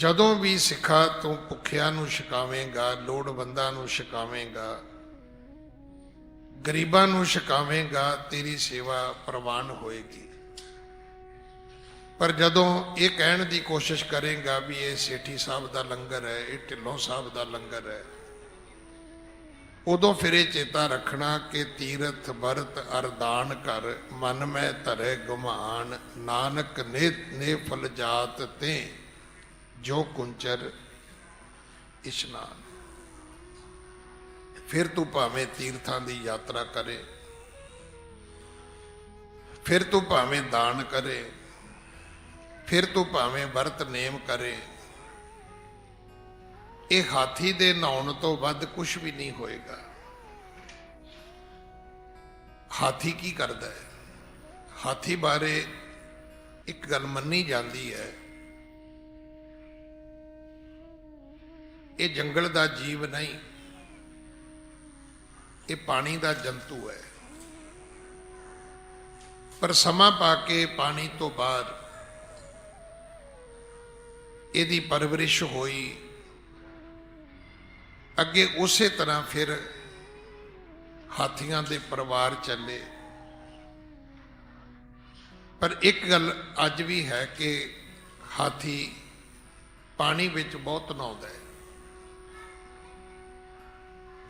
ਜਦੋਂ ਵੀ ਸਿੱਖਾ ਤੂੰ ਭੁੱਖਿਆਂ ਨੂੰ ਛਕਾਵੇਂਗਾ, ਲੋੜਵੰਦਾਂ ਨੂੰ ਛਕਾਵੇਂਗਾ, ਗਰੀਬਾਂ ਨੂੰ ਛਕਾਵੇਂਗਾ, ਤੇਰੀ ਸੇਵਾ ਪ੍ਰਵਾਨ ਹੋਏਗੀ। ਪਰ ਜਦੋਂ ਇਹ ਕਹਿਣ ਦੀ ਕੋਸ਼ਿਸ਼ ਕਰੇਗਾ ਵੀ ਇਹ ਸੇਠੀ ਸਾਹਿਬ ਦਾ ਲੰਗਰ ਹੈ, ਇਹ ਢਿੱਲੋਂ ਸਾਹਿਬ ਦਾ ਲੰਗਰ ਹੈ, ਉਦੋਂ ਫਿਰ ਇਹ ਚੇਤਾ ਰੱਖਣਾ ਕਿ ਤੀਰਥ ਵਰਤ ਅਰਦਾਨ ਕਰ, ਮਨ ਮੈਂ ਧਰੇ ਗੁਮਾਨ, ਨਾਨਕ ਨੇ ਨੇ ਫਲ ਜਾਤ ਤੇ। ਜੋ ਕੁੰਚਰ ਇਸ਼ਨਾਨ। ਫਿਰ ਤੂੰ ਭਾਵੇਂ ਤੀਰਥਾਂ ਦੀ ਯਾਤਰਾ ਕਰੇ, ਫਿਰ ਤੂੰ ਭਾਵੇਂ ਦਾਨ ਕਰੇ, ਫਿਰ ਤੂੰ ਭਾਵੇਂ ਵਰਤ ਨੇਮ ਕਰੇ, ਇਹ ਹਾਥੀ ਦੇ ਨਹਾਉਣ ਤੋਂ ਵੱਧ ਕੁਝ ਵੀ ਨਹੀਂ ਹੋਏਗਾ। ਹਾਥੀ ਕੀ ਕਰਦਾ ਹੈ? ਹਾਥੀ ਬਾਰੇ ਇੱਕ ਗੱਲ ਮੰਨੀ ਜਾਂਦੀ ਹੈ ਇਹ ਜੰਗਲ ਦਾ ਜੀਵ ਨਹੀਂ, ਇਹ ਪਾਣੀ ਦਾ ਜੰਤੂ ਹੈ। ਪਰ ਸਮਾਂ ਪਾ ਕੇ ਪਾਣੀ ਤੋਂ ਬਾਹਰ ਇਹਦੀ ਪਰਵਰਿਸ਼ ਹੋਈ। ਅੱਗੇ ਉਸੇ ਤਰ੍ਹਾਂ ਫਿਰ ਹਾਥੀਆਂ ਦੇ ਪਰਿਵਾਰ ਚੱਲੇ। ਪਰ ਇੱਕ ਗੱਲ ਅੱਜ ਵੀ ਹੈ ਕਿ ਹਾਥੀ ਪਾਣੀ ਵਿੱਚ ਬਹੁਤ ਨਹਾਉਂਦਾ ਹੈ।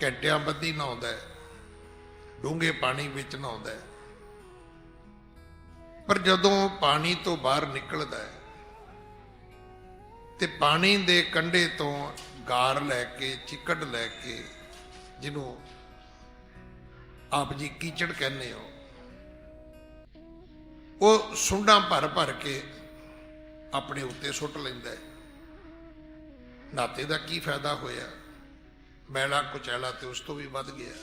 ਘੰਟਿਆਂ ਬੱਧੀ ਨਹਾਉਂਦਾ ਹੈ, ਡੂੰਘੇ ਪਾਣੀ ਵਿੱਚ ਨਹਾਉਂਦਾ ਹੈ। ਪਰ ਜਦੋਂ ਪਾਣੀ ਤੋਂ ਬਾਹਰ ਨਿਕਲਦਾ ਹੈ, ਤੇ ਪਾਣੀ ਦੇ ਕੰਢੇ ਤੋਂ ਗਾਰ ਲੈ ਕੇ, ਚਿੱਕੜ ਲੈ ਕੇ, ਜਿਹਨੂੰ ਆਪ ਜੀ ਕੀਚੜ ਕਹਿੰਦੇ ਹੋ, ਉਹ ਸੁੰਡਾਂ ਭਰ ਭਰ ਕੇ ਆਪਣੇ ਉੱਤੇ ਸੁੱਟ ਲੈਂਦਾ ਹੈ। ਨਾਤੇ ਦਾ ਕੀ ਫਾਇਦਾ ਹੋਇਆ? ਮੈਲਾ ਕੁਚੈਲਾ ਤੇ ਉਸ ਤੋਂ ਵੀ ਵੱਧ ਗਿਆ।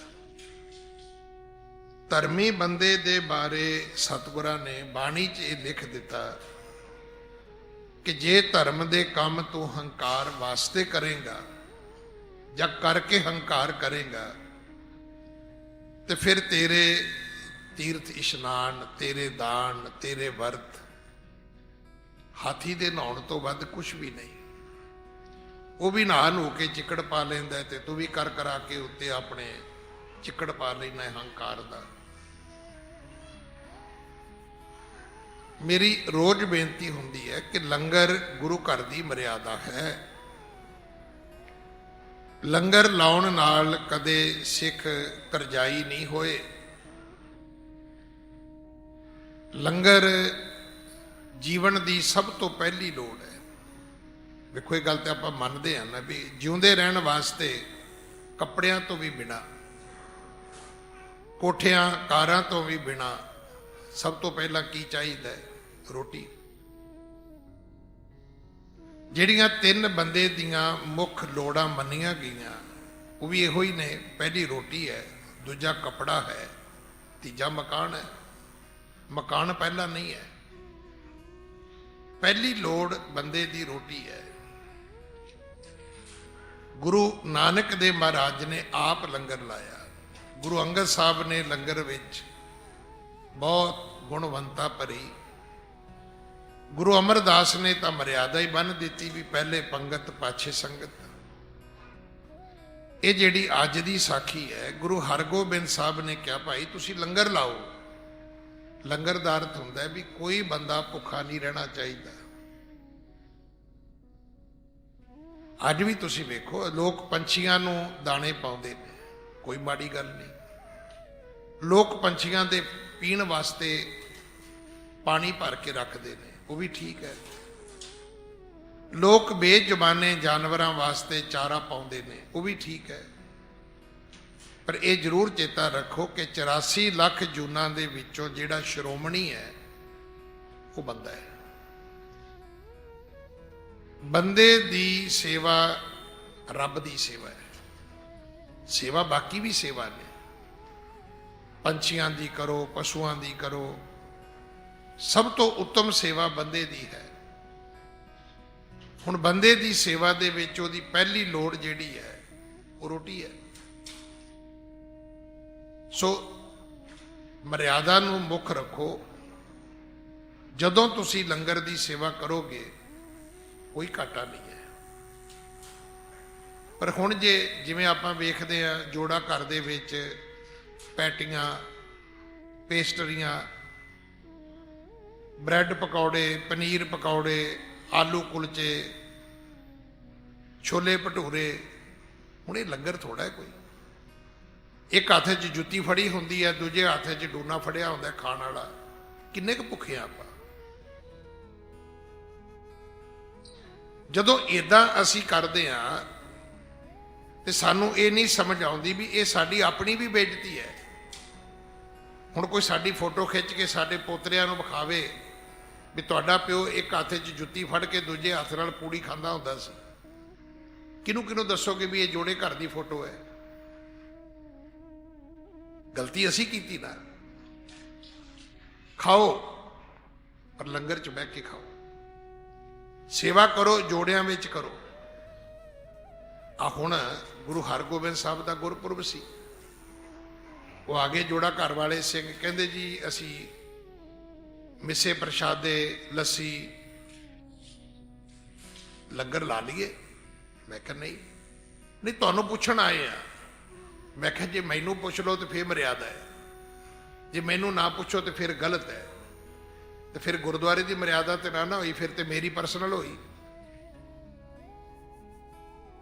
ਧਰਮੀ ਬੰਦੇ ਦੇ ਬਾਰੇ ਸਤਿਗੁਰਾਂ ਨੇ ਬਾਣੀ 'ਚ ਇਹ ਲਿਖ ਦਿੱਤਾ ਕਿ ਜੇ ਧਰਮ ਦੇ ਕੰਮ ਤੂੰ ਹੰਕਾਰ ਵਾਸਤੇ ਕਰੇਗਾ ਜਾਂ ਕਰਕੇ ਹੰਕਾਰ ਕਰੇਗਾ, ਤੇ ਫਿਰ ਤੇਰੇ ਤੀਰਥ ਇਸ਼ਨਾਨ, ਤੇਰੇ ਦਾਨ, ਤੇਰੇ ਵਰਤ ਹਾਥੀ ਦੇ ਨਹਾਉਣ ਤੋਂ ਵੱਧ ਕੁਝ ਵੀ ਨਹੀਂ। ਉਹ ਵੀ ਨਹਾ ਨੂੰ ਕੇ ਚਿੱਕੜ ਪਾ ਲੈਂਦਾ ਹੈ ਤੇ ਤੂੰ ਵੀ ਕਰ ਕਰਾ ਕੇ ਉੱਤੇ ਆਪਣੇ ਚਿੱਕੜ ਪਾ ਲੈਣਾ ਹੰਕਾਰ ਦਾ। ਮੇਰੀ ਰੋਜ਼ ਬੇਨਤੀ ਹੁੰਦੀ ਹੈ ਕਿ ਲੰਗਰ ਗੁਰੂ ਘਰ ਦੀ ਮਰਿਆਦਾ ਹੈ। ਲੰਗਰ ਲਾਉਣ ਨਾਲ ਕਦੇ ਸਿੱਖ ਕਰਜਾਈ ਨਹੀਂ ਹੋਏ। ਲੰਗਰ ਜੀਵਨ ਦੀ ਸਭ ਤੋਂ ਪਹਿਲੀ ਲੋੜ ਹੈ। ਦੇਖੋ, ਇਹ ਗੱਲ ਤੇ ਆਪਾਂ ਮੰਨਦੇ ਹਾਂ ਨਾ ਵੀ ਜਿਉਂਦੇ ਰਹਿਣ ਵਾਸਤੇ ਕੱਪੜਿਆਂ ਤੋਂ ਵੀ ਬਿਨਾ, ਕੋਠਿਆਂ, ਕਾਰਾਂ ਤੋਂ ਵੀ ਬਿਨਾ ਸਭ ਤੋਂ ਪਹਿਲਾਂ ਕੀ ਚਾਹੀਦਾ ਹੈ? ਰੋਟੀ। ਜਿਹੜੀਆਂ ਤਿੰਨ ਬੰਦੇ ਦੀਆਂ ਮੁੱਖ ਲੋੜਾਂ ਮੰਨੀਆਂ ਗਈਆਂ, ਉਹ ਵੀ ਇਹੋ ਹੀ ਨੇ। ਪਹਿਲੀ ਰੋਟੀ ਹੈ, ਦੂਜਾ ਕਪੜਾ ਹੈ, ਤੀਜਾ ਮਕਾਨ ਹੈ। ਮਕਾਨ ਪਹਿਲਾਂ ਨਹੀਂ ਹੈ। ਪਹਿਲੀ ਲੋੜ ਬੰਦੇ ਦੀ ਰੋਟੀ ਹੈ। ਗੁਰੂ ਨਾਨਕ ਦੇਵ ਮਹਾਰਾਜ ਨੇ ਆਪ ਲੰਗਰ ਲਾਇਆ। ਗੁਰੂ ਅੰਗਦ ਸਾਹਿਬ ਨੇ ਲੰਗਰ ਵਿੱਚ ਬਹੁਤ ਗੁਣਵੰਤਾ ਭਰੀ। ਗੁਰੂ ਅਮਰਦਾਸ ਨੇ ਤਾਂ ਮਰਿਆਦਾ ਹੀ ਬੰਨ ਦਿੱਤੀ ਵੀ ਪਹਿਲੇ ਪੰਗਤ, ਪਾਛੇ ਸੰਗਤ। ਇਹ ਜਿਹੜੀ ਅੱਜ ਦੀ ਸਾਖੀ ਹੈ, ਗੁਰੂ ਹਰਗੋਬਿੰਦ ਸਾਹਿਬ ਨੇ ਕਿਹਾ, ਭਾਈ, ਤੁਸੀਂ ਲੰਗਰ ਲਾਓ। ਲੰਗਰ ਦਾ ਅਰਥ ਹੁੰਦਾ ਵੀ ਕੋਈ ਬੰਦਾ ਭੁੱਖਾ ਨਹੀਂ ਰਹਿਣਾ ਚਾਹੀਦਾ। ਅੱਜ ਵੀ ਤੁਸੀਂ ਵੇਖੋ, ਲੋਕ ਪੰਛੀਆਂ ਨੂੰ ਦਾਣੇ ਪਾਉਂਦੇ ਨੇ। ਕੋਈ ਮਾੜੀ ਗੱਲ ਨਹੀਂ। ਲੋਕ ਪੰਛੀਆਂ ਦੇ ਪੀਣ ਵਾਸਤੇ ਪਾਣੀ ਭਰ ਕੇ ਰੱਖਦੇ ਨੇ। ਉਹ ਵੀ ਠੀਕ ਹੈ। ਲੋਕ ਬੇਜ਼ੁਬਾਨੇ ਜਾਨਵਰਾਂ ਵਾਸਤੇ ਚਾਰਾ ਪਾਉਂਦੇ ਨੇ। ਉਹ ਵੀ ਠੀਕ ਹੈ। ਪਰ ਇਹ ਜ਼ਰੂਰ ਚੇਤਾ ਰੱਖੋ ਕਿ 84 ਲੱਖ ਜੂਨਾਂ ਦੇ ਵਿੱਚੋਂ ਜਿਹੜਾ ਸ਼੍ਰੋਮਣੀ ਹੈ, ਉਹ ਬੰਦਾ ਹੈ। ਬੰਦੇ ਦੀ ਸੇਵਾ ਰੱਬ ਦੀ ਸੇਵਾ ਹੈ। ਸੇਵਾ ਬਾਕੀ ਵੀ ਸੇਵਾ ਨੇ। ਪੰਛੀਆਂ ਦੀ ਕਰੋ, ਪਸ਼ੂਆਂ ਦੀ ਕਰੋ। ਸਭ ਤੋਂ ਉੱਤਮ ਸੇਵਾ ਬੰਦੇ ਦੀ ਹੈ। ਹੁਣ ਬੰਦੇ ਦੀ ਸੇਵਾ ਦੇ ਵਿੱਚ ਉਹਦੀ ਪਹਿਲੀ ਲੋੜ ਜਿਹੜੀ ਹੈ, ਉਹ ਰੋਟੀ ਹੈ। ਸੋ ਮਰਿਆਦਾ ਨੂੰ ਮੁੱਖ ਰੱਖੋ। ਜਦੋਂ ਤੁਸੀਂ ਲੰਗਰ ਦੀ ਸੇਵਾ ਕਰੋਗੇ ਕੋਈ ਘਾਟਾ ਨਹੀਂ ਹੈ। ਪਰ ਹੁਣ ਜੇ ਜਿਵੇਂ ਆਪਾਂ ਵੇਖਦੇ ਆ ਜੋੜਾ ਘਰ ਦੇ ਵਿੱਚ ਪੈਟੀਆਂ, ਪੇਸਟਰੀਆਂ, ਬ੍ਰੈਡ ਪਕੌੜੇ, ਪਨੀਰ ਪਕੌੜੇ, ਆਲੂ ਕੁਲਚੇ, ਛੋਲੇ ਭਟੂਰੇ, ਹੁਣ ਇਹ ਲੰਗਰ ਥੋੜਾ ਹੈ ਕੋਈ। ਇੱਕ ਹੱਥ 'ਚ ਜੁੱਤੀ ਫੜੀ ਹੁੰਦੀ ਹੈ, ਦੂਜੇ ਹੱਥ 'ਚ ਡੂਨਾ ਫੜਿਆ ਹੁੰਦਾ ਖਾਣ ਵਾਲਾ। ਕਿੰਨੇ ਕੁ ਭੁੱਖੇ ਆ ਆਪਾਂ। ਜਦੋਂ ਇਦਾਂ ਅਸੀਂ ਕਰਦੇ ਆ, ਤੇ ਸਾਨੂੰ ਇਹ ਨਹੀਂ ਸਮਝ ਆਉਂਦੀ ਵੀ ਇਹ ਸਾਡੀ ਆਪਣੀ ਵੀ ਬੇਇੱਜ਼ਤੀ ਹੈ। ਹੁਣ ਕੋਈ ਸਾਡੀ ਫੋਟੋ ਖਿੱਚ ਕੇ ਸਾਡੇ ਪੋਤਰਿਆਂ ਨੂੰ ਵਿਖਾਵੇ ਵੀ ਤੁਹਾਡਾ ਪਿਓ ਇੱਕ ਹੱਥ 'ਚ ਜੁੱਤੀ ਫੜ ਕੇ ਦੂਜੇ ਹੱਥ ਨਾਲ ਪੂੜੀ ਖਾਂਦਾ ਹੁੰਦਾ ਸੀ। ਕਿਹਨੂੰ ਕਿਹਨੂੰ ਦੱਸੋਗੇ ਵੀ ਇਹ ਜੋੜੇ ਘਰ ਦੀ ਫੋਟੋ ਹੈ? ਗਲਤੀ ਅਸੀਂ ਕੀਤੀ ਨਾ। ਖਾਓ, ਪਰ ਲੰਗਰ 'ਚ ਬਹਿ ਕੇ ਖਾਓ। ਸੇਵਾ ਕਰੋ, ਜੋੜਿਆਂ ਵਿੱਚ ਕਰੋ। ਆ ਹੁਣ ਗੁਰੂ ਹਰਗੋਬਿੰਦ ਸਾਹਿਬ ਦਾ ਗੁਰਪੁਰਬ ਸੀ। ਉਹ ਆਗੇ ਜੋੜਾ ਘਰ ਵਾਲੇ ਸਿੰਘ ਕਹਿੰਦੇ ਜੀ, ਅਸੀਂ ਮਿੱਸੇ ਪ੍ਰਸ਼ਾਦੇ ਲੱਸੀ ਲੰਗਰ ਲਾ ਲਈਏ। ਮੈਂ ਕਿਹਾ, ਨਹੀਂ ਨਹੀਂ, ਤੁਹਾਨੂੰ ਪੁੱਛਣ ਆਏ ਆ। ਮੈਂ ਕਿਹਾ, ਜੇ ਮੈਨੂੰ ਪੁੱਛ ਲਓ ਤੇ ਫੇਰ ਮਰਿਆਦਾ ਹੈ। ਜੇ ਮੈਨੂੰ ਨਾ ਪੁੱਛੋ ਤੇ ਫਿਰ ਗਲਤ ਹੈ। ਤੇ ਫਿਰ ਗੁਰਦੁਆਰੇ ਦੀ ਮਰਿਆਦਾ ਤੇ ਨਾ ਨਾ ਹੋਈ, ਫਿਰ ਤੇ ਮੇਰੀ ਪਰਸਨਲ ਹੋਈ।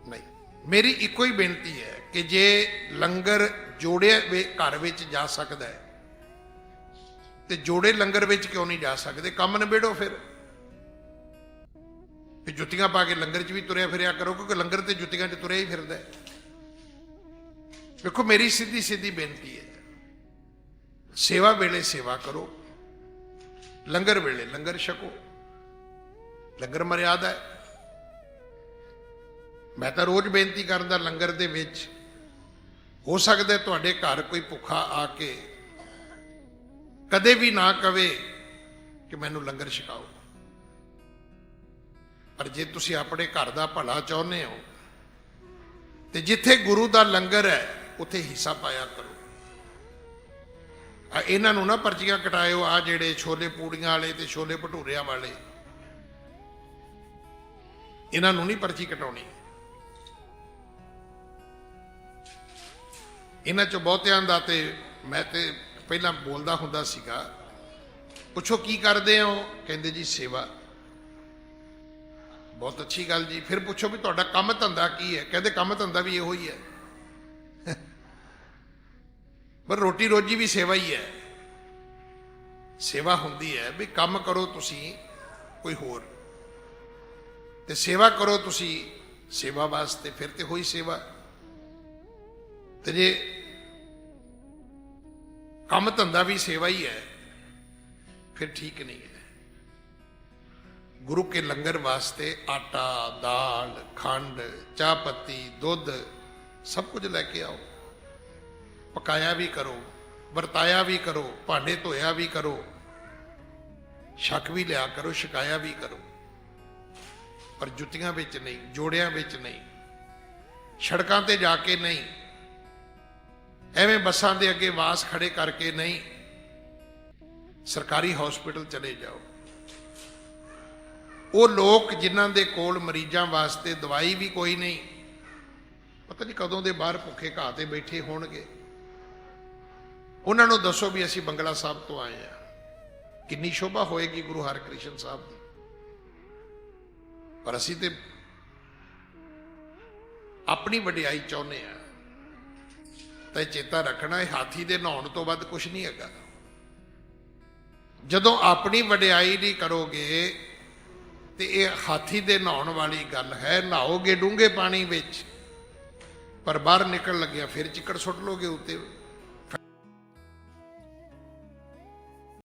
ਨਹੀਂ, ਮੇਰੀ ਇੱਕੋ ਹੀ ਬੇਨਤੀ ਹੈ ਕਿ ਜੇ ਲੰਗਰ ਜੋੜੇ ਵੇ- ਘਰ ਵਿੱਚ ਜਾ ਸਕਦਾ ਹੈ, ਤੇ ਜੋੜੇ ਲੰਗਰ ਵਿੱਚ ਕਿਉਂ ਨਹੀਂ ਜਾ ਸਕਦੇ? ਕੰਮ ਨਿਬੇੜੋ ਫਿਰ। ਵੀ ਜੁੱਤੀਆਂ ਪਾ ਕੇ ਲੰਗਰ 'ਚ ਵੀ ਤੁਰਿਆ ਫਿਰਿਆ ਕਰੋ, ਕਿਉਂਕਿ ਲੰਗਰ ਤੇ ਜੁੱਤੀਆਂ 'ਚ ਤੁਰਿਆ ਹੀ ਫਿਰਦਾ ਹੈ। ਵੇਖੋ, ਮੇਰੀ ਸਿੱਧੀ ਸਿੱਧੀ ਬੇਨਤੀ ਹੈ। ਸੇਵਾ ਵੇਲੇ ਸੇਵਾ ਕਰੋ। ਲੰਗਰ ਵੇਲੇ, ਲੰਗਰ ਛਕੋ। ਲੰਗਰ ਮਰਿਆਦਾ ਹੈ। ਮੈਂ ਤਾਂ ਰੋਜ਼ ਬੇਨਤੀ ਕਰਦਾ ਲੰਗਰ ਦੇ ਵਿੱਚ, ਹੋ ਸਕਦਾ ਤੁਹਾਡੇ ਘਰ ਕੋਈ ਭੁੱਖਾ ਆ ਕੇ ਕਦੇ ਵੀ ਨਾ ਕਵੇ ਕਿ ਮੈਨੂੰ ਲੰਗਰ ਛਕਾਓ। ਪਰ ਜੇ ਤੁਸੀਂ ਆਪਣੇ ਘਰ ਦਾ ਭਲਾ ਚਾਹੁੰਦੇ ਹੋ, ਤੇ ਜਿੱਥੇ ਗੁਰੂ ਦਾ ਲੰਗਰ ਹੈ, ਉੱਥੇ ਹਿੱਸਾ ਪਾਇਆ ਕਰੋ। ਇਹਨਾਂ ਨੂੰ ਨਾ ਪਰਚੀਆਂ ਕਟਾਇਓ ਆ ਜਿਹੜੇ ਛੋਲੇ ਪੂੜੀਆਂ ਵਾਲੇ ਤੇ ਛੋਲੇ ਭਟੂਰਿਆਂ ਵਾਲੇ। ਇਹਨਾਂ ਨੂੰ ਨਹੀਂ ਪਰਚੀ ਕਟਾਉਣੀ। ਇਹਨਾਂ ਚੋਂ ਬਹੁਤਿਆਂ ਦਾ ਤੇ ਮੈਂ ਤੇ ਪਹਿਲਾਂ ਬੋਲਦਾ ਹੁੰਦਾ ਸੀਗਾ, ਪੁੱਛੋ ਕੀ ਕਰਦੇ ਹੋ? ਕਹਿੰਦੇ ਜੀ, ਸੇਵਾ। ਬਹੁਤ ਅੱਛੀ ਗੱਲ ਜੀ। ਫਿਰ ਪੁੱਛੋ ਵੀ ਤੁਹਾਡਾ ਕੰਮ ਧੰਦਾ ਕੀ ਹੈ? ਕਹਿੰਦੇ ਕੰਮ ਧੰਦਾ ਵੀ ਇਹੋ ਹੀ ਹੈ। ਪਰ ਰੋਟੀ ਰੋਜੀ ਵੀ ਸੇਵਾ ਹੀ ਹੈ। ਸੇਵਾ ਹੁੰਦੀ ਹੈ ਵੀ ਕੰਮ ਕਰੋ ਤੁਸੀਂ ਕੋਈ ਹੋਰ। ਤੇ ਸੇਵਾ ਕਰੋ ਤੁਸੀਂ ਸੇਵਾ ਵਾਸਤੇ, ਫਿਰ ਤੇ ਹੋਈ ਸੇਵਾ। ਤੇ ਜੇ ਕੰਮ ਧੰਦਾ ਵੀ ਸੇਵਾ ਹੀ ਹੈ, ਫਿਰ ਠੀਕ ਨਹੀਂ ਹੈ। ਗੁਰੂ ਕੇ ਲੰਗਰ ਵਾਸਤੇ ਆਟਾ, ਦਾਲ, ਖੰਡ, ਚਾਹ ਪੱਤੀ, ਦੁੱਧ, ਸਭ ਕੁਝ ਲੈ ਕੇ ਆਓ। ਪਕਾਇਆ ਵੀ ਕਰੋ, ਵਰਤਾਇਆ ਵੀ ਕਰੋ, ਭਾਂਡੇ ਧੋਇਆ ਵੀ ਕਰੋ, ਸ਼ੱਕ ਵੀ ਲਿਆ ਕਰੋ ਸ਼ਿਕਾਇਆ ਵੀ ਕਰੋ। ਪਰ ਜੁੱਤੀਆਂ ਵਿੱਚ ਨਹੀਂ, ਜੋੜਿਆਂ ਵਿੱਚ ਨਹੀਂ, ਸੜਕਾਂ ਤੇ ਜਾ ਕੇ ਨਹੀਂ, ਐਵੇਂ ਬੱਸਾਂ ਦੇ ਅੱਗੇ ਵਾਸ ਖੜੇ ਕਰਕੇ ਨਹੀਂ, ਸਰਕਾਰੀ ਹਸਪੀਟਲ ਚਲੇ ਜਾਓ। ਉਹ ਲੋਕ ਜਿਨ੍ਹਾਂ ਦੇ ਕੋਲ ਮਰੀਜ਼ਾਂ ਵਾਸਤੇ ਦਵਾਈ ਵੀ ਕੋਈ ਨਹੀਂ, ਪਤਾ ਨਹੀਂ ਕਦੋਂ ਦੇ ਬਾਹਰ ਭੁੱਖੇ ਘਾਹ ਤੇ ਬੈਠੇ ਹੋਣਗੇ। ਉਹਨਾਂ ਨੂੰ ਦੱਸੋ ਵੀ ਅਸੀਂ ਬੰਗਲਾ ਸਾਹਿਬ ਤੋਂ ਆਏ ਆ ਕਿੰਨੀ ਸ਼ੋਭਾ ਹੋਏਗੀ ਗੁਰੂ ਹਰਿਕ੍ਰਿਸ਼ਨ ਸਾਹਿਬ ਦੀ? ਪਰ ਅਸੀਂ ਤੇ ਆਪਣੀ ਵਡਿਆਈ ਚਾਹੁੰਦੇ ਆ ਤਾਂ ਇਹ ਚੇਤਾ ਰੱਖਣਾ, ਇਹ ਹਾਥੀ ਦੇ ਨਹਾਉਣ ਤੋਂ ਵੱਧ ਕੁਝ ਨਹੀਂ ਹੈਗਾ। ਜਦੋਂ ਆਪਣੀ ਵਡਿਆਈ ਨਹੀਂ ਕਰੋਗੇ, ਤੇ ਇਹ ਹਾਥੀ ਦੇ ਨਹਾਉਣ ਵਾਲੀ ਗੱਲ ਹੈ। ਨਹਾਓਗੇ ਡੂੰਘੇ ਪਾਣੀ ਵਿੱਚ, ਪਰ ਬਾਹਰ ਨਿਕਲ ਲੱਗਿਆ ਫਿਰ ਚਿੱਕੜ ਸੁੱਟ ਲੋਗੇ ਉੱਤੇ।